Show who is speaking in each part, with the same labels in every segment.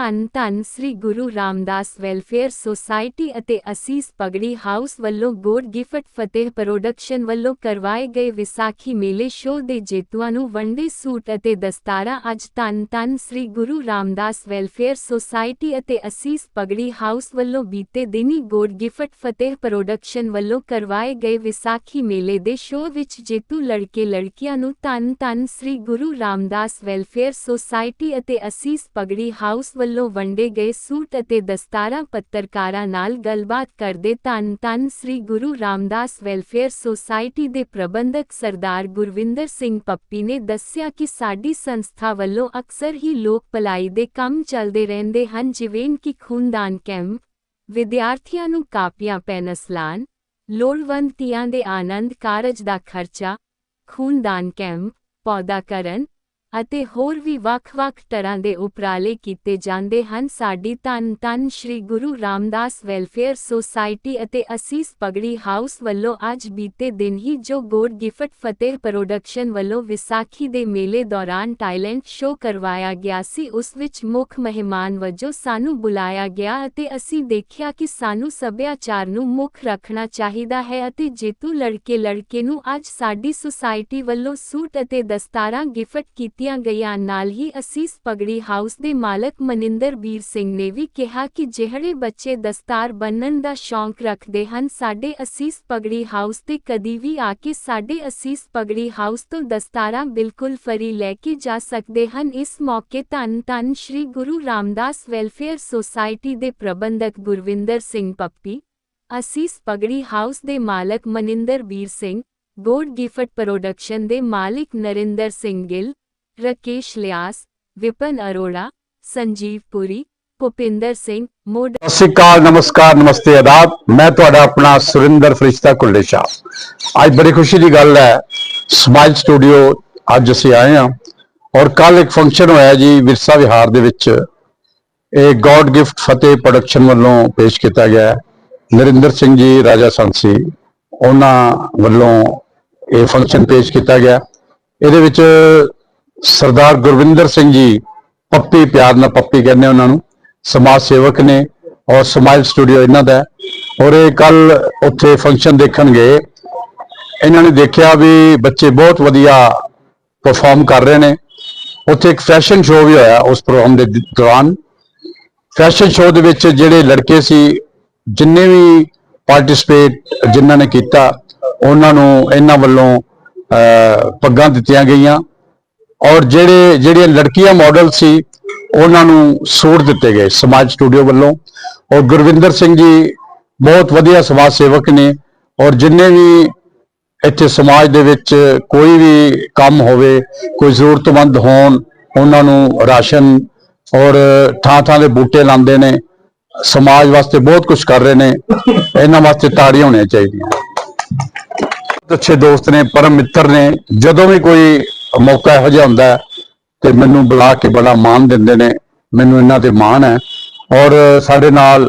Speaker 1: ਧੰਨ ਧੰਨ ਸ੍ਰੀ Guru Ramdas welfare society ਅਤੇ ਅਸੀਸ ਪਗੜੀ ਹਾਊਸ ਵੱਲੋਂ ਗੋਡ ਗਿਫਟ ਫਤਿਹ ਪ੍ਰੋਡਕਸ਼ਨ ਵੱਲੋਂ ਕਰਵਾਏ ਗਏ ਵਿਸਾਖੀ ਮੇਲੇ ਸ਼ੋਅ ਦੇ ਜੇਤੂਆਂ ਨੂੰ ਵੰਡੇ ਸੂਟ ਅਤੇ ਦਸਤਾਰਾਂ ਅੱਜ ਧੰਨ ਧੰਨ ਸ੍ਰੀ ਗੁਰੂ ਰਾਮਦਾਸ ਵੈਲਫੇਅਰ ਸੁਸਾਇਟੀ ਅਤੇ ਅਸੀਸ ਪਗੜੀ ਹਾਊਸ ਵੱਲੋਂ ਬੀਤੇ ਦਿਨੀ ਗੋਡ ਗਿਫਟ ਫਤਿਹ ਪ੍ਰੋਡਕਸ਼ਨ ਵੱਲੋਂ ਕਰਵਾਏ ਗਏ ਵਿਸਾਖੀ ਮੇਲੇ ਦੇ ਸ਼ੋਅ ਵਿੱਚ ਜੇਤੂ ਲੜਕੇ ਲੜਕੀਆਂ ਨੂੰ ਧੰਨ ਧੰਨ ਸ੍ਰੀ ਗੁਰੂ ਰਾਮਦਾਸ ਵੈਲਫੇਅਰ ਸੁਸਾਇਟੀ ਅਤੇ ਅਸੀਸ ਪਗੜੀ ਹਾਊਸ ਵੱਲੋਂ ਵੰਡੇ ਗਏ ਸੂਟ ਅਤੇ ਦਸਤਾਰਾਂ ਪੱਤਰਕਾਰਾਂ ਨਾਲ ਗੱਲਬਾਤ ਕਰਦੇ ਧੰਨ ਧੰਨ ਸ੍ਰੀ ਗੁਰੂ ਰਾਮਦਾਸ ਵੈਲਫੇਅਰ ਸੁਸਾਇਟੀ ਦੇ ਪ੍ਰਬੰਧਕ ਸਰਦਾਰ ਗੁਰਵਿੰਦਰ ਸਿੰਘ ਪੱਪੀ ਨੇ ਦੱਸਿਆ ਕਿ ਸਾਡੀ ਸੰਸਥਾ ਵੱਲੋਂ ਅਕਸਰ ਹੀ ਲੋਕ ਭਲਾਈ ਦੇ ਕੰਮ ਚੱਲਦੇ ਰਹਿੰਦੇ ਹਨ, ਜਿਵੇਂ ਕਿ ਖੂਨਦਾਨ ਕੈਂਪ, ਵਿਦਿਆਰਥੀਆਂ ਨੂੰ ਕਾਪੀਆਂ, ਪੈਨ ਅਸਲਾਨ, ਲੋੜਵੰਦ ਧੀਆਂ ਦੇ ਆਨੰਦ ਕਾਰਜ ਦਾ ਖਰਚਾ, ਖੂਨਦਾਨ ਕੈਂਪ, ਪੌਦਾਕਰਨ ਅਤੇ ਹੋਰ ਵੀ ਵੱਖ-ਵੱਖ ਤਰ੍ਹਾਂ ਦੇ ਉਪਰਾਲੇ ਕੀਤੇ ਜਾਂਦੇ ਹਨ। ਸਾਡੀ ਧੰਨ ਧੰਨ ਸ਼੍ਰੀ ਗੁਰੂ ਰਾਮਦਾਸ ਵੈਲਫੇਅਰ ਸੁਸਾਇਟੀ ਅਤੇ ਅਸੀਸ ਪਗੜੀ ਹਾਊਸ ਵੱਲੋਂ ਅੱਜ ਬੀਤੇ ਦਿਨ ਹੀ ਜੋ ਗੋਡ ਗਿਫਟ ਫਤਿਹ ਪ੍ਰੋਡਕਸ਼ਨ ਵੱਲੋਂ ਵਿਸਾਖੀ ਦੇ ਮੇਲੇ ਦੌਰਾਨ ਟੈਲੈਂਟ ਸ਼ੋਅ ਕਰਵਾਇਆ ਗਿਆ ਸੀ, ਉਸ ਵਿੱਚ ਮੁੱਖ ਮਹਿਮਾਨ ਵਜੋਂ ਸਾਨੂੰ ਬੁਲਾਇਆ ਗਿਆ ਅਤੇ ਅਸੀਂ ਦੇਖਿਆ ਕਿ ਸਾਨੂੰ ਸੱਭਿਆਚਾਰ ਨੂੰ ਮੁੱਖ ਰੱਖਣਾ ਚਾਹੀਦਾ ਹੈ ਅਤੇ ਜੇਤੂ ਲੜਕੇ ਲੜਕੇ ਨੂੰ ਅੱਜ ਸਾਡੀ ਸੁਸਾਇਟੀ ਵੱਲੋਂ ਸੂਟ ਅਤੇ ਦਸਤਾਰਾਂ ਗਿਫਟ ਕੀਤੀ ਕੀਤੀਆਂ ਗਈਆਂ। ਨਾਲ ਹੀ ਅਸੀਸ ਪਗੜੀ ਹਾਊਸ ਦੇ ਮਾਲਕ ਮਨਿੰਦਰ ਵੀਰ ਸਿੰਘ ਨੇ ਵੀ ਕਿਹਾ ਕਿ ਜਿਹੜੇ ਬੱਚੇ ਦਸਤਾਰ ਬੰਨਣ ਦਾ ਸ਼ੌਂਕ ਰੱਖਦੇ ਹਨ, ਸਾਡੇ ਅਸੀਸ ਪਗੜੀ ਹਾਊਸ ਤੇ ਕਦੀ ਵੀ ਆ ਕੇ ਸਾਡੇ ਅਸੀਸ ਪਗੜੀ ਹਾਊਸ ਤੋਂ ਦਸਤਾਰਾਂ ਬਿਲਕੁਲ ਫਰੀ ਲੈ ਕੇ ਜਾ ਸਕਦੇ ਹਨ। ਇਸ ਮੌਕੇ ਧੰਨ ਧੰਨ ਸ਼੍ਰੀ ਗੁਰੂ ਰਾਮਦਾਸ ਵੈਲਫੇਅਰ ਸੁਸਾਇਟੀ ਦੇ ਪ੍ਰਬੰਧਕ ਗੁਰਵਿੰਦਰ ਸਿੰਘ ਪੱਪੀ, ਅਸੀਸ ਪਗੜੀ ਹਾਊਸ ਦੇ ਮਾਲਕ Maninder Veer Singh God gift production ਦੇ ਮਾਲਿਕ ਨਰਿੰਦਰ ਸਿੰਘ ਗਿੱਲ ਰਕੇਸ਼ ਲਿਆਸ ਵਿਪਨ ਅਰੋੜਾ ਸੰਜੀਵ ਪੁਰੀ ਭੁਪਿੰਦਰ ਸਿੰਘ ਮੋਡ
Speaker 2: ਸਤਿ ਸ਼੍ਰੀ ਅਕਾਲ, ਨਮਸਕਾਰ, ਨਮਸਤੇ, ਆਦਾਬ। ਮੈਂ ਤੁਹਾਡਾ ਆਪਣਾ ਸੁਰਿੰਦਰ ਫਰਿਸ਼ਤਾ ਕੁੱਲੇ ਅੱਜ ਬੜੀ ਖੁਸ਼ੀ ਦੀ ਗੱਲ ਹੈ, ਸਮਾਈਲ ਸਟੂਡੀਓ ਅੱਜ ਅਸੀਂ ਆਏ ਹਾਂ ਔਰ ਕੱਲ ਇੱਕ ਫੰਕਸ਼ਨ ਹੋਇਆ ਜੀ ਵਿਰਸਾ ਵਿਹਾਰ ਦੇ ਵਿੱਚ। ਇਹ ਗੋਡ ਗਿਫਟ ਫਤਿਹ ਪ੍ਰੋਡਕਸ਼ਨ ਵੱਲੋਂ ਪੇਸ਼ ਕੀਤਾ ਗਿਆ ਨਰਿੰਦਰ ਸਿੰਘ ਜੀ, ਰਾਜਾ ਸੰਸੀ, ਉਹਨਾਂ ਵੱਲੋਂ ਇਹ ਫੰਕਸ਼ਨ ਪੇਸ਼ ਕੀਤਾ ਗਿਆ। ਇਹਦੇ ਵਿੱਚ ਸਰਦਾਰ ਗੁਰਵਿੰਦਰ ਸਿੰਘ ਜੀ ਪੱਪੀ ਪਿਆਰ ਨਾਲ ਪੱਪੀ ਕਹਿੰਦੇ ਉਹਨਾਂ ਨੂੰ। ਸਮਾਜ ਸੇਵਕ ਨੇ ਔਰ ਸਮਾਈਲ ਸਟੂਡੀਓ ਇਹਨਾਂ ਦਾ ਔਰ ਇਹ ਕੱਲ ਉੱਥੇ ਫੰਕਸ਼ਨ ਦੇਖਣ ਗਏ ਇਹਨਾਂ ਨੇ ਦੇਖਿਆ ਵੀ ਬੱਚੇ ਬਹੁਤ ਵਧੀਆ ਪਰਫਾਰਮ ਕਰ ਰਹੇ ਨੇ। ਉੱਥੇ ਇੱਕ ਫੈਸ਼ਨ ਸ਼ੋਅ ਵੀ ਹੋਇਆ ਉਸ ਪ੍ਰੋਗਰਾਮ ਦੇ ਦੌਰਾਨ। ਫੈਸ਼ਨ ਸ਼ੋਅ ਦੇ ਵਿੱਚ ਜਿਹੜੇ ਲੜਕੇ ਸੀ, ਜਿੰਨੇ ਵੀ ਪਾਰਟਿਸਿਪੇਟ ਜਿਨ੍ਹਾਂ ਨੇ ਕੀਤਾ, ਉਹਨਾਂ ਨੂੰ ਇਹਨਾਂ ਵੱਲੋਂ ਪੱਗਾਂ ਦਿੱਤੀਆਂ ਗਈਆਂ। ਔਰ ਜਿਹੜੇ, ਜਿਹੜੀਆਂ ਲੜਕੀਆਂ ਮਾਡਲ ਸੀ, ਉਹਨਾਂ ਨੂੰ ਸੂਟ ਦਿੱਤੇ ਗਏ ਸਮਾਜ ਸਟੂਡੀਓ ਵੱਲੋਂ। ਔਰ ਗੁਰਵਿੰਦਰ ਸਿੰਘ ਜੀ ਬਹੁਤ ਵਧੀਆ ਸਮਾਜ ਸੇਵਕ ਨੇ। ਔਰ ਜਿੰਨੇ ਵੀ ਇੱਥੇ ਸਮਾਜ ਦੇ ਵਿੱਚ ਕੋਈ ਵੀ ਕੰਮ ਹੋਵੇ, ਕੋਈ ਜ਼ਰੂਰਤਮੰਦ ਹੋਣ, ਉਹਨਾਂ ਨੂੰ ਰਾਸ਼ਨ ਔਰ ਥਾਂ ਥਾਂ ਦੇ ਬੂਟੇ ਲਾਉਂਦੇ ਨੇ। ਸਮਾਜ ਵਾਸਤੇ ਬਹੁਤ ਕੁਝ ਕਰ ਰਹੇ ਨੇ। ਇਹਨਾਂ ਵਾਸਤੇ ਤਾੜੀਆਂ ਹੋਣੀਆਂ ਚਾਹੀਦੀਆਂ। ਬਹੁਤ ਅੱਛੇ ਦੋਸਤ ਨੇ, ਪਰਮ ਮਿੱਤਰ ਨੇ। ਜਦੋਂ ਵੀ ਕੋਈ ਮੌਕਾ ਇਹੋ ਜਿਹਾ ਹੁੰਦਾ ਤੇ ਮੈਨੂੰ ਬੁਲਾ ਕੇ ਬੜਾ ਮਾਣ ਦਿੰਦੇ ਨੇ ਮੈਨੂੰ ਇਹਨਾਂ ਤੇ ਮਾਣ ਹੈ। ਔਰ ਸਾਡੇ ਨਾਲ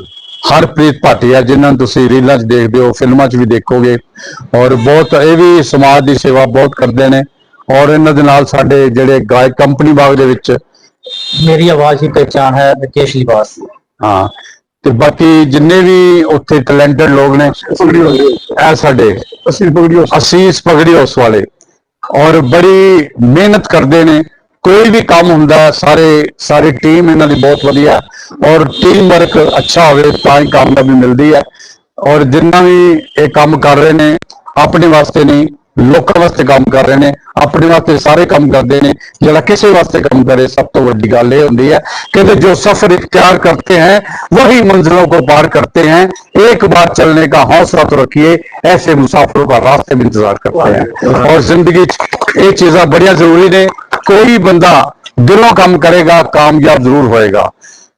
Speaker 2: ਹਰਪ੍ਰੀਤ ਭਾਟੀਆ ਜਿਨ੍ਹਾਂ ਨੂੰ ਤੁਸੀਂ ਰੀਲਾਂ 'ਚ ਦੇਖਦੇ ਹੋ ਫਿਲਮਾਂ 'ਚ ਵੀ ਦੇਖੋਗੇ। ਔਰ ਬਹੁਤ ਇਹ ਵੀ ਸਮਾਜ ਦੀ ਸੇਵਾ ਬਹੁਤ ਕਰਦੇ ਨੇ। ਔਰ ਇਹਨਾਂ ਦੇ ਨਾਲ ਸਾਡੇ ਜਿਹੜੇ ਗਾਇਕ ਕੰਪਨੀ ਬਾਗ ਦੇ ਵਿੱਚ
Speaker 3: ਮੇਰੀ ਆਵਾਜ਼ ਹੀ ਪਛਾਣ ਹੈ ਵਿਕੇਸ਼ ਲਿਬਾਸ
Speaker 2: ਹਾਂ ਤੇ ਬਾਕੀ ਜਿੰਨੇ ਵੀ ਉੱਥੇ ਟੈਲੈਂਟਡ ਲੋਕ ਨੇ ਐ ਸਾਡੇ ਅਸੀਸ ਪਗੜੀ ਉਸ ਵਾਲੇ। ਔਰ ਬੜੀ ਮਿਹਨਤ ਕਰਦੇ ਨੇ। ਕੋਈ ਵੀ ਕੰਮ ਹੁੰਦਾ, ਸਾਰੇ, ਸਾਰੀ ਟੀਮ ਇਹਨਾਂ ਦੀ ਬਹੁਤ ਵਧੀਆ। ਔਰ ਟੀਮ ਵਰਕ ਅੱਛਾ ਹੋਵੇ ਤਾਂ ਹੀ ਕਾਮਯਾਬੀ ਮਿਲਦੀ ਹੈ। ਔਰ ਜਿੰਨਾ ਵੀ ਇਹ ਕੰਮ ਕਰ ਰਹੇ ਨੇ, ਆਪਣੇ ਵਾਸਤੇ ਨਹੀਂ ਲੋਕਾਂ ਵਾਸਤੇ ਕੰਮ ਕਰ ਰਹੇ ਨੇ ਆਪਣੇ ਵਾਸਤੇ ਸਾਰੇ ਕੰਮ ਕਰਦੇ ਨੇ ਜਿਹੜਾ ਕਿਸੇ ਵਾਸਤੇ ਕੰਮ ਕਰੇ ਸਭ ਤੋਂ ਵੱਡੀ ਗੱਲ ਇਹ ਹੁੰਦੀ है कि जो सफर इख्तियार करते हैं वही मंजिलों को पार करते हैं एक बार चलने का हौसला तो रखिए ऐसे मुसाफिरों का रास्ते में इंतजार करते हैं और जिंदगी च ये चीज़ा बड़िया जरूरी ने कोई बंदा दिलों काम करेगा कामयाब जरूर होएगा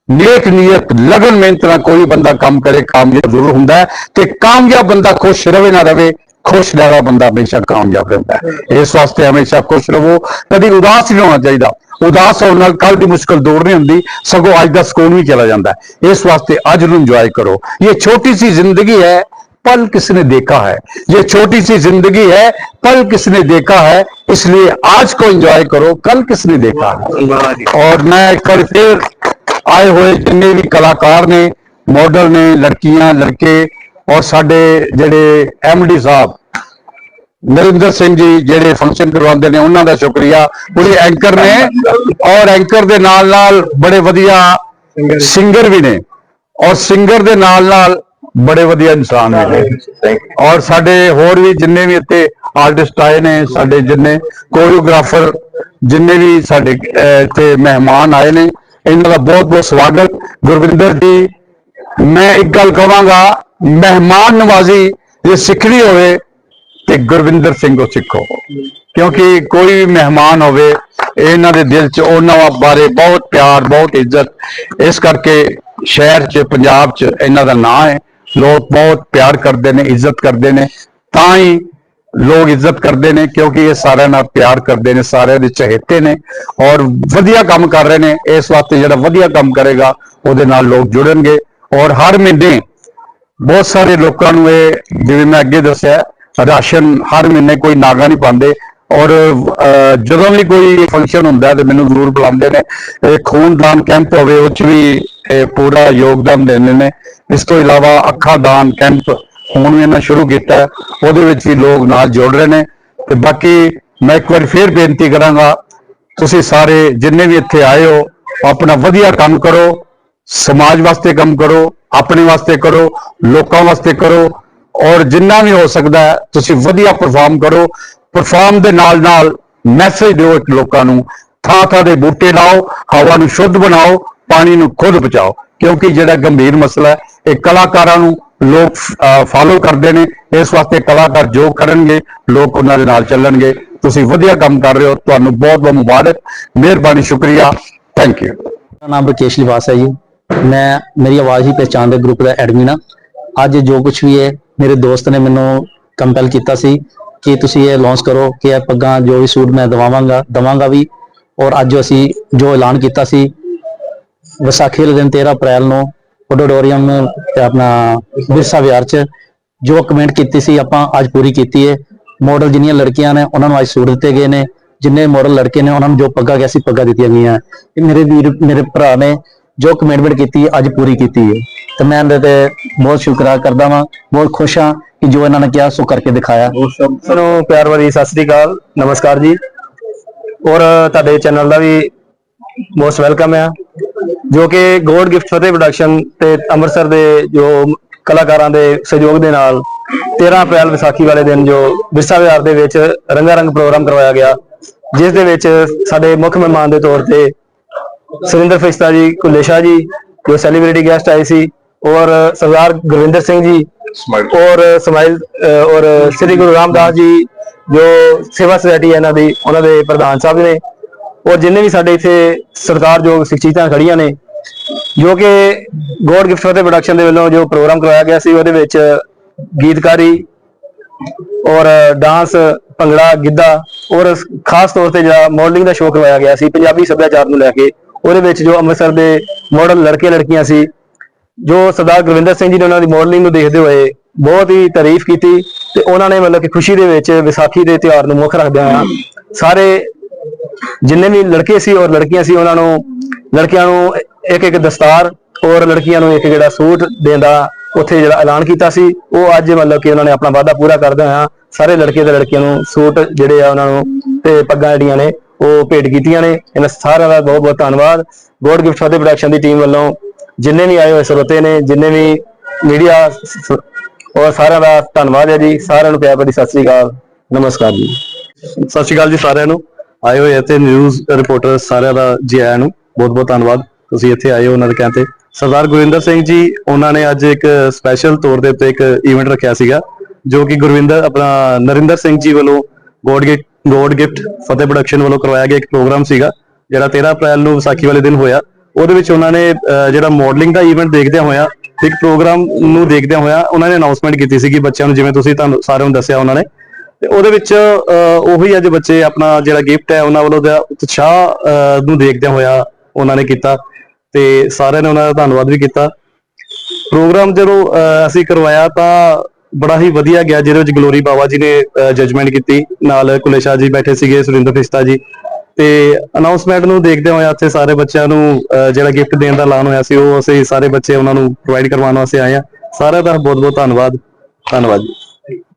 Speaker 2: ਨੇਕ ਨੀਅਤ ਲਗਨ ਮਿਹਨਤ ਨਾਲ ਕੋਈ ਬੰਦਾ ਕੰਮ ਕਰੇ ਕਾਮਯਾਬ ਜ਼ਰੂਰ ਹੁੰਦਾ ਹੈ ਤੇ ਕਾਮਯਾਬ ਬੰਦਾ ਖੁਸ਼ ਰਵੇ ਨਾ ਰਵੇ ਖੁਸ਼ ਰਹਿਣਾ ਬੰਦਾ ਹਮੇਸ਼ਾ ਕਾਮਯਾਬ ਰਹਿੰਦਾ ਹੈ ਇਸ ਵਾਸਤੇ ਹਮੇਸ਼ਾ ਖੁਸ਼ ਰਹੋ ਕਦੀ ਉਦਾਸ ਨਹੀਂ ਹੋਣਾ ਚਾਹੀਦਾ ਉਦਾਸ ਹੋਣ ਨਾਲ ਕੱਲ ਦੀ ਮੁਸ਼ਕਲ ਦੂਰ ਨਹੀਂ ਹੁੰਦੀ ਸਗੋਂ ਅੱਜ ਦਾ ਸਕੂਨ ਵੀ ਚਲਾ ਜਾਂਦਾ ਹੈ ਇਸ ਵਾਸਤੇ ਅੱਜ ਨੂੰ ਇੰਜੋਏ ਕਰੋ ਇਹ ਛੋਟੀ ਸੀ ਜ਼ਿੰਦਗੀ ਹੈ पल किसने देखा है ये छोटी सी जिंदगी है पल किसने देखा है इसलिए आज को एंजॉय करो कल किसने देखा है और मैं एक बार फिर ਆਏ ਹੋਏ ਜਿੰਨੇ ਵੀ ਕਲਾਕਾਰ ਨੇ ਮਾਡਲ ਨੇ ਲੜਕੀਆਂ ਲੜਕੇ ਔਰ ਸਾਡੇ ਜਿਹੜੇ ਐਮਡੀ ਸਾਹਿਬ, ਨਰਿੰਦਰ ਸਿੰਘ ਜੀ ਜਿਹੜੇ ਫੰਕਸ਼ਨ ਕਰਵਾਉਂਦੇ ਨੇ, ਉਹਨਾਂ ਦਾ ਸ਼ੁਕਰੀਆ। ਪੂਰੇ ਐਂਕਰ ਨੇ ਔਰ ਐਂਕਰ ਦੇ ਨਾਲ ਨਾਲ ਬੜੇ ਵਧੀਆ ਸਿੰਗਰ ਵੀ ਨੇ। ਔਰ ਸਿੰਗਰ ਦੇ ਨਾਲ ਨਾਲ ਬੜੇ ਵਧੀਆ ਇਨਸਾਨ ਵੀ ਨੇ। ਔਰ ਸਾਡੇ ਹੋਰ ਵੀ ਜਿੰਨੇ ਵੀ ਇੱਥੇ ਆਰਟਿਸਟ ਆਏ ਨੇ, ਸਾਡੇ ਜਿੰਨੇ ਕੋਰੀਓਗ੍ਰਾਫਰ ਜਿੰਨੇ ਵੀ ਸਾਡੇ ਇੱਥੇ ਮਹਿਮਾਨ ਆਏ ਨੇ, ਇਹਨਾਂ ਦਾ ਬਹੁਤ ਬਹੁਤ ਸਵਾਗਤ। ਗੁਰਵਿੰਦਰ ਜੀ, ਮੈਂ ਇੱਕ ਗੱਲ ਕਹਾਂਗਾ ਮਹਿਮਾਨ ਨਵਾਜ਼ੀ ਜੇ ਸਿੱਖਣੀ ਹੋਵੇ ਤੇ ਗੁਰਵਿੰਦਰ ਸਿੰਘ ਉਹ ਸਿੱਖੋ। ਕਿਉਂਕਿ ਕੋਈ ਵੀ ਮਹਿਮਾਨ ਹੋਵੇ, ਇਹਨਾਂ ਦੇ ਦਿਲ 'ਚ ਉਹਨਾਂ ਬਾਰੇ ਬਹੁਤ ਪਿਆਰ, ਬਹੁਤ ਇੱਜ਼ਤ। ਇਸ ਕਰਕੇ ਸ਼ਹਿਰ 'ਚ, ਪੰਜਾਬ 'ਚ ਇਹਨਾਂ ਦਾ ਨਾਂ ਹੈ। ਲੋਕ ਬਹੁਤ ਪਿਆਰ ਕਰਦੇ ਨੇ, ਇੱਜ਼ਤ ਕਰਦੇ ਨੇ। ਤਾਂ ਹੀ ਲੋਕ ਇੱਜ਼ਤ ਕਰਦੇ ਨੇ, ਕਿਉਂਕਿ ਇਹ ਸਾਰਿਆਂ ਨਾਲ ਪਿਆਰ ਕਰਦੇ ਨੇ, ਸਾਰਿਆਂ ਦੇ ਚਹੇਤੇ ਨੇ ਔਰ ਵਧੀਆ ਕੰਮ ਕਰ ਰਹੇ ਨੇ। ਇਸ ਵਾਸਤੇ ਜਿਹੜਾ ਵਧੀਆ ਕੰਮ ਕਰੇਗਾ, ਉਹਦੇ ਨਾਲ ਲੋਕ ਜੁੜਨਗੇ ਔਰ ਹਰ ਮਹੀਨੇ ਬਹੁਤ ਸਾਰੇ ਲੋਕਾਂ ਨੂੰ ਇਹ, ਜਿਵੇਂ ਮੈਂ ਅੱਗੇ ਦੱਸਿਆ, ਰਾਸ਼ਨ ਹਰ ਮਹੀਨੇ ਕੋਈ ਨਾਗਾ ਨਹੀਂ ਪਾਉਂਦੇ ਔਰ ਜਦੋਂ ਵੀ ਕੋਈ ਫੰਕਸ਼ਨ ਹੁੰਦਾ ਹੈ ਤੇ ਮੈਨੂੰ ਜ਼ਰੂਰ ਬੁਲਾਉਂਦੇ ਨੇ। ਇਹ ਖੂਨਦਾਨ ਕੈਂਪ ਹੋਵੇ, ਉਹ 'ਚ ਵੀ ਇਹ ਪੂਰਾ ਯੋਗਦਾਨ ਦਿੰਦੇ ਨੇ। ਇਸ ਤੋਂ ਇਲਾਵਾ ਅੱਖਾਂ ਦਾਨ ਕੈਂਪ ਹੁਣ ਵੀ ਇਹਨਾਂ ਸ਼ੁਰੂ ਕੀਤਾ ਉਹਦੇ ਵਿੱਚ ਵੀ ਲੋਕ ਨਾਲ ਜੁੜ ਰਹੇ ਨੇ। ਤੇ ਬਾਕੀ ਮੈਂ ਇੱਕ ਵਾਰ ਫੇਰ ਬੇਨਤੀ ਕਰਾਂਗਾ, ਤੁਸੀਂ ਸਾਰੇ ਜਿੰਨੇ ਵੀ ਇੱਥੇ ਆਏ ਹੋ, ਆਪਣਾ ਵਧੀਆ ਕੰਮ ਕਰੋ, ਸਮਾਜ ਵਾਸਤੇ ਕੰਮ ਕਰੋ ਆਪਣੇ ਵਾਸਤੇ ਕਰੋ, ਲੋਕਾਂ ਵਾਸਤੇ ਕਰੋ ਔਰ ਜਿੰਨਾ ਵੀ ਹੋ ਸਕਦਾ ਤੁਸੀਂ ਵਧੀਆ ਪਰਫਾਰਮ ਕਰੋ। ਪਰਫਾਰਮ ਦੇ ਨਾਲ ਨਾਲ ਮੈਸੇਜ ਦਿਓ ਇੱਕ ਲੋਕਾਂ ਨੂੰ ਥਾਂ ਥਾਂ ਦੇ ਬੂਟੇ ਲਾਓ, ਹਵਾ ਨੂੰ ਸ਼ੁੱਧ ਬਣਾਓ, ਪਾਣੀ ਨੂੰ ਖੁਦ ਬਚਾਓ। ਕਿਉਂਕਿ ਜਿਹੜਾ ਗੰਭੀਰ ਮਸਲਾ ਹੈ, ਇਹ ਕਲਾਕਾਰਾਂ ਨੂੰ ਲੋਕ ਫਾਲੋ ਕਰਦੇ ਨੇ। ਇਸ ਵਾਸਤੇ ਕਲਾਕਾਰ ਜੋ ਕਰਨਗੇ, ਲੋਕ ਉਹਨਾਂ ਦੇ ਨਾਲ ਚੱਲਣਗੇ। ਤੁਸੀਂ ਵਧੀਆ ਕੰਮ ਕਰ ਰਹੇ ਹੋ, ਤੁਹਾਨੂੰ ਬਹੁਤ ਬਹੁਤ ਮੁਬਾਰਕ, ਮਿਹਰਬਾਨੀ, ਸ਼ੁਕਰੀਆ। ਥੈਂਕ ਯੂ
Speaker 3: ਮੇਰਾ ਨਾਮ ਰਕੇਸ਼ ਲਿਵਾਸ ਹੈ ਜੀ। ਮੈਂ, ਮੇਰੀ ਆਵਾਜ਼ ਹੀ ਪਹਿਚਾਣ ਦੇ ਗਰੁੱਪ ਦਾ ਐਡਮਿਨ ਆ। ਅੱਜ ਜੋ ਕੁਝ ਵੀ ਹੈ ਮੇਰੇ ਦੋਸਤ ਨੇ ਮੈਨੂੰ ਕੰਪੈਲ ਕੀਤਾ ਸੀ ਕਿ ਤੁਸੀਂ ਇਹ ਲਾਂਚ ਕਰੋ, ਕਿ ਇਹ ਪੱਗਾਂ ਜੋ ਵੀ ਸੂਟ ਮੈਂ ਦਵਾਵਾਂਗਾ, ਦਵਾਂਗਾ ਵੀ। ਔਰ ਅੱਜ ਅਸੀਂ ਜੋ ਐਲਾਨ ਕੀਤਾ ਸੀ, ਵਿਸਾਖੀ ਵਾਲੇ ਦਿਨ 13 ਅਪ੍ਰੈਲ ਨੂੰ ਆਡੀਟੋਰੀਅਮ ਤੇ ਆਪਣਾ ਵਿਰਸਾ ਵਿਹਾਰ ਚ ਜੋ ਕਮੈਂਟ ਕੀਤੀ ਸੀ, ਆਪਾਂ ਅੱਜ ਪੂਰੀ ਕੀਤੀ ਹੈ ਮਾਡਲ ਜਿੰਨੀਆਂ ਲੜਕੀਆਂ ਨੇ, ਉਹਨਾਂ ਨੂੰ ਅੱਜ ਸੂਟ ਦਿੱਤੇ ਗਏ ਨੇ। ਜਿੰਨੇ ਮਾਡਲ ਲੜਕੇ ਨੇ, ਉਹਨਾਂ ਨੂੰ ਜੋ ਪੱਗਾਂ ਗਿਆ ਸੀ, ਪੱਗਾਂ ਦਿੱਤੀਆਂ ਗਈਆਂ। ਇਹ ਮੇਰੇ ਵੀਰ, ਮੇਰੇ ਭਰਾ ਨੇ ਜੋ ਕਮਿਟਮੈਂਟ ਕੀਤੀ ਅੱਜ ਪੂਰੀ ਕੀਤੀ ਹੈ। ਤੇ ਮੈਂ ਇਹਦੇ ਤੇ ਬਹੁਤ ਸ਼ੁਕਰਾਨਾ ਕਰਦਾ ਵਾਂ, ਬਹੁਤ ਖੁਸ਼ ਹਾਂ ਕਿ ਜੋ ਇਹਨਾਂ ਨੇ ਕਿਹਾ, ਸੋ ਕਰਕੇ ਦਿਖਾਇਆ।
Speaker 4: ਨੂੰ ਪਿਆਰ ਭਰੀ ਸਤਿ ਸ੍ਰੀ ਅਕਾਲ, ਨਮਸਕਾਰ ਜੀ। ਔਰ ਤੁਹਾਡੇ ਚੈਨਲ ਦਾ ਵੀ ਮੋਸਟ ਵੈਲਕਮ ਹੈ ਜੋ ਕਿ ਗੋਡ ਗਿਫਟ ਫਤਿਹ ਪ੍ਰੋਡਕਸ਼ਨ ਤੇ ਅੰਮ੍ਰਿਤਸਰ ਦੇ ਜੋ ਕਲਾਕਾਰਾਂ ਦੇ ਸਹਿਯੋਗ ਦੇ ਨਾਲ 13 ਅਪ੍ਰੈਲ ਵਿਸਾਖੀ ਵਾਲੇ ਦਿਨ ਜੋ ਵਿਰਸਾ ਵਿਹਾਰ ਦੇ ਵਿੱਚ ਰੰਗਾ ਰੰਗ ਪ੍ਰੋਗਰਾਮ ਕਰਵਾਇਆ ਗਿਆ, ਜਿਸ ਦੇ ਵਿੱਚ ਸਾਡੇ ਮੁੱਖ ਮਹਿਮਾਨ ਦੇ ਤੌਰ ਤੇ ਸੁਰਿੰਦਰ ਫਿਸ਼ਤਾ ਜੀ ਕੁੱਲੇ ਸ਼ਾਹ ਜੀ ਜੋ ਸੈਲੀਬ੍ਰਿਟੀ ਗੈਸਟ ਆਏ ਸੀ ਔਰ ਸਰਦਾਰ ਗੁਰਵਿੰਦਰ ਸਿੰਘ ਜੀ ਔਰ ਸਮਾਈਲ ਔਰ ਸ੍ਰੀ ਗੁਰੂ ਰਾਮਦਾਸ ਜੀ ਜੋ ਸੇਵਾ ਸੁਸਾਇਟੀ ਹੈ ਇਹਨਾਂ ਦੀ ਉਹਨਾਂ ਦੇ ਪ੍ਰਧਾਨ ਸਾਹਿਬ ਨੇ ਔਰ ਜਿੰਨੇ ਵੀ ਸਾਡੇ ਇੱਥੇ ਸਰਕਾਰਯੋਗ ਸ਼ਖਸੀਅਤਾਂ ਖੜੀਆਂ ਨੇ ਜੋ ਕਿ ਗੋਡ ਗਿਫਟ ਫਤਿਹ ਪ੍ਰੋਡਕਸ਼ਨ ਦੇ ਵੱਲੋਂ ਜੋ ਪ੍ਰੋਗਰਾਮ ਕਰਵਾਇਆ ਗਿਆ ਸੀ ਉਹਦੇ ਵਿੱਚ ਗੀਤਕਾਰੀ ਔਰ ਡਾਂਸ ਭੰਗੜਾ ਗਿੱਧਾ ਔਰ ਖਾਸ ਤੌਰ ਤੇ ਜਿਹੜਾ ਮਾਡਲਿੰਗ ਦਾ ਸ਼ੋਅ ਕਰਵਾਇਆ ਗਿਆ ਸੀ ਪੰਜਾਬੀ ਸੱਭਿਆਚਾਰ ਨੂੰ ਲੈ ਕੇ ਉਹਦੇ ਵਿੱਚ ਜੋ ਅੰਮ੍ਰਿਤਸਰ ਦੇ ਮਾਡਲ ਲੜਕੇ ਲੜਕੀਆਂ ਸੀ, ਜੋ ਸਰਦਾਰ ਗੁਰਵਿੰਦਰ ਸਿੰਘ ਜੀ ਨੇ ਉਹਨਾਂ ਦੀ ਮਾਡਲਿੰਗ ਨੂੰ ਦੇਖਦੇ ਹੋਏ ਬਹੁਤ ਹੀ ਤਾਰੀਫ ਕੀਤੀ ਤੇ ਉਹਨਾਂ ਨੇ ਮਤਲਬ ਕਿ ਖੁਸ਼ੀ ਦੇ ਵਿੱਚ ਵਿਸਾਖੀ ਦੇ ਤਿਉਹਾਰ ਨੂੰ ਮੁੱਖ ਰੱਖਦਿਆਂ ਹੋਇਆ ਸਾਰੇ ਜਿੰਨੇ ਵੀ ਲੜਕੇ ਸੀ ਔਰ ਲੜਕੀਆਂ ਸੀ, ਉਹਨਾਂ ਨੂੰ ਲੜਕਿਆਂ ਨੂੰ ਇੱਕ ਇੱਕ ਦਸਤਾਰ ਔਰ ਲੜਕੀਆਂ ਨੂੰ ਇੱਕ ਜਿਹੜਾ ਸੂਟ ਦੇਣ ਦਾ ਉੱਥੇ ਜਿਹੜਾ ਐਲਾਨ ਕੀਤਾ ਸੀ, ਉਹ ਅੱਜ ਮਤਲਬ ਕਿ ਉਹਨਾਂ ਨੇ ਆਪਣਾ ਵਾਅਦਾ ਪੂਰਾ ਕਰਦੇ ਹੋਇਆ ਸਾਰੇ ਲੜਕੇ ਤੇ ਲੜਕੀਆਂ ਨੂੰ ਸੂਟ ਜਿਹੜੇ ਆ ਉਹਨਾਂ ਨੂੰ ਤੇ ਪੱਗਾਂ ਜਿਹੜੀਆਂ ਨੇ ਉਹ ਭੇਟ ਕੀਤੀਆਂ ਨੇ। ਇਹਨਾਂ ਸਾਰਿਆਂ ਦਾ ਬਹੁਤ ਬਹੁਤ ਧੰਨਵਾਦ। ਗੋਡ ਗਿਫਟ ਫਤਿਹ ਪ੍ਰੋਡਕਸ਼ਨ ਦੀ ਟੀਮ ਵੱਲੋਂ ਜਿੰਨੇ ਵੀ ਆਏ ਹੋਏ ਸਰੋਤੇ ਨੇ, ਜਿੰਨੇ ਵੀ ਮੀਡੀਆ ਔਰ ਸਾਰਿਆਂ ਦਾ ਧੰਨਵਾਦ ਹੈ ਜੀ। ਸਾਰਿਆਂ ਨੂੰ ਪਿਆਰ ਭਰੀ ਸਤਿ ਸ੍ਰੀ ਅਕਾਲ। ਨਮਸਕਾਰ ਜੀ।
Speaker 5: ਸਤਿ ਸ਼੍ਰੀ ਅਕਾਲ ਜੀ ਸਾਰਿਆਂ ਨੂੰ। ਆਏ ਹੋਏ ਇੱਥੇ ਨਿਊਜ਼ ਰਿਪੋਰਟਰ ਸਾਰਿਆਂ ਦਾ ਜੀ ਆਇਆਂ ਨੂੰ ਬਹੁਤ ਬਹੁਤ ਧੰਨਵਾਦ। ਤੁਸੀਂ ਇੱਥੇ ਆਏ ਹੋ ਉਹਨਾਂ ਦੇ ਕਹਿਣ ਤੇ। ਸਰਦਾਰ ਗੁਰਵਿੰਦਰ ਸਿੰਘ ਜੀ, ਉਹਨਾਂ ਨੇ ਅੱਜ ਇੱਕ ਸਪੈਸ਼ਲ ਤੌਰ ਦੇ ਉੱਤੇ ਇੱਕ ਇਵੈਂਟ ਰੱਖਿਆ ਸੀਗਾ, ਜੋ ਕਿ ਗੁਰਵਿੰਦਰ, ਆਪਣਾ ਨਰਿੰਦਰ ਸਿੰਘ ਜੀ ਵੱਲੋਂ God gift God gift Fateh production ਵੱਲੋਂ ਕਰਵਾਇਆ ਗਿਆ ਇੱਕ ਪ੍ਰੋਗਰਾਮ ਸੀਗਾ ਜਿਹੜਾ 13 ਅਪ੍ਰੈਲ ਨੂੰ ਵਿਸਾਖੀ ਵਾਲੇ ਦਿਨ ਹੋਇਆ। ਉਹਦੇ ਵਿੱਚ ਉਹਨਾਂ ਨੇ ਜਿਹੜਾ ਮਾਡਲਿੰਗ ਦਾ ਈਵੈਂਟ ਦੇਖਦਿਆਂ ਹੋਇਆ ਇੱਕ ਪ੍ਰੋਗਰਾਮ ਨੂੰ ਦੇਖਦਿਆਂ ਹੋਇਆ ਉਹਨਾਂ ਨੇ ਅਨਾਉਂਸਮੈਂਟ ਕੀਤੀ ਸੀ ਕਿ ਬੱਚਿਆਂ ਨੂੰ ਜਿਵੇਂ ਤੁਸੀਂ ਤੁਹਾਨੂੰ ਸਾਰਿਆਂ ਨੂੰ ਦੱਸਿਆ ਉਹਨਾਂ ਨੇ। ਤੇ ਉਹਦੇ ਵਿੱਚ ਅਹ, ਉਹੀ ਅੱਜ ਬੱਚੇ ਆਪਣਾ ਜਿਹੜਾ ਗਿਫਟ ਹੈ ਉਹਨਾਂ ਵੱਲੋਂ ਦਾ ਉਤਸ਼ਾਹ ਨੂੰ ਦੇਖਦਿਆਂ ਹੋਇਆ ਉਹਨਾਂ ਨੇ ਕੀਤਾ। ਤੇ ਸਾਰਿਆਂ ਨੇ ਉਹਨਾਂ ਦਾ ਧੰਨਵਾਦ ਵੀ ਕੀਤਾ। ਪ੍ਰੋਗਰਾਮ ਜਦੋਂ ਅਹ, ਅਸੀਂ ਕਰਵਾਇਆ ਤਾਂ ਬੜਾ ਹੀ ਵਧੀਆ ਗਿਆ, ਜਿਹਦੇ ਵਿੱਚ ਗਲੋਰੀ ਬਾਵਾ ਜੀ ਨੇ ਜਜਮੈਂਟ ਕੀਤੀ। ਨਾਲ ਕੁਲੇਸ਼ਾਹ ਜੀ ਬੈਠੇ ਸੀਗੇ, ਸੁਰਿੰਦਰ ਫਿਸ਼ਤਾ ਜੀ।
Speaker 4: ਤੇ ਅਨਾਉਂਸਮੈਂਟ ਨੂੰ ਦੇਖਦੇ ਹੋਏ ਇੱਥੇ ਸਾਰੇ ਬੱਚਿਆਂ ਨੂੰ ਜਿਹੜਾ ਗਿਫਟ ਦੇਣ ਦਾ ਐਲਾਨ ਹੋਇਆ ਸੀ, ਉਹ ਅਸੀਂ ਸਾਰੇ ਬੱਚੇ ਉਹਨਾਂ ਨੂੰ ਪ੍ਰੋਵਾਈਡ ਕਰਵਾਉਣ ਵਾਸਤੇ ਆਏ ਆ ਸਾਰਿਆਂ ਦਾ ਬਹੁਤ ਬਹੁਤ ਧੰਨਵਾਦ। ਧੰਨਵਾਦ ਜੀ।